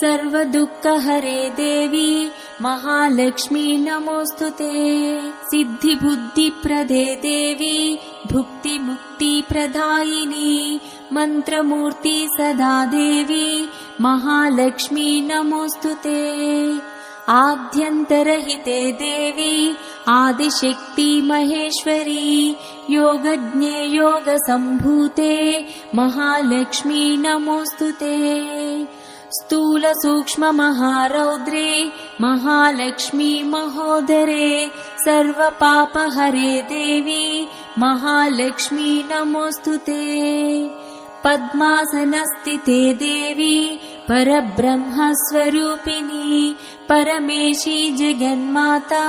सर्वदुःखहरे देवी महालक्ष्मी नमोऽस्तु ते। सिद्धिबुद्धिप्रदे देवी भुक्तिमुक्तिप्रदायिनी मन्त्रमूर्ति सदा देवी महालक्ष्मी नमोऽस्तु ते। आद्यन्तरहिते देवी आदिशक्ति महेश्वरी योगज्ञे योगसम्भूते महालक्ष्मी नमोऽस्तु ते स्थूलसूक्ष्ममहारौद्रे महालक्ष्मी महोदरे सर्वपापहरे देवी महालक्ष्मी नमोऽस्तु ते। पद्मासनस्थिते देवी परब्रह्मस्वरूपिणी परमेशी जगन्माता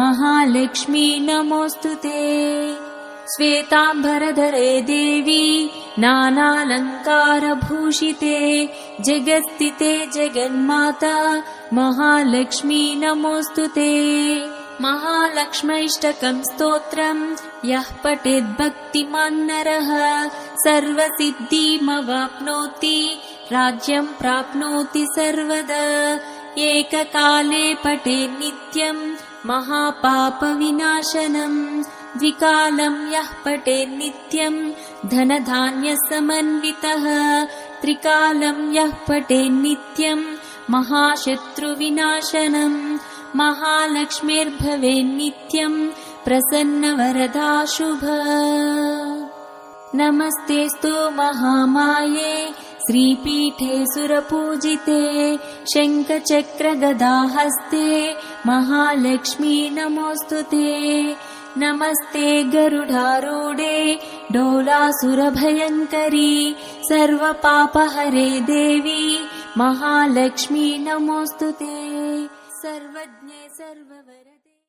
महालक्ष्मी नमोऽस्तु ते श्वेताम्बरधरे देवी नानालङ्कारभूषिते जगत्स्थिते जगन्माता महालक्ष्मी नमोऽस्तु ते। महालक्ष्मैष्टकम् स्तोत्रम् यः पठेद्भक्तिमान् नरः सर्वसिद्धिमवाप्नोति राज्यम् प्राप्नोति सर्वदा। एककाले पठे नित्यम् महापापविनाशनम् द्विकालम् यः पठे नित्यम् धनधान्यसमन्वितः। त्रिकालम् यः पठे नित्यम् महाशत्रुविनाशनम् महालक्ष्मीर्भवे नित्यम् प्रसन्नवरदा शुभ नमस्तेऽस्तु महामाये श्रीपीठे सुरपूजिते शङ्खचक्रगदाहस्ते महालक्ष्मी नमोऽस्तु ते। नमस्ते गरुडारूढे डोलासुरभयङ्करी सर्वपापहरे देवी महालक्ष्मी नमोऽस्तु ते। सर्वज्ञे सर्ववर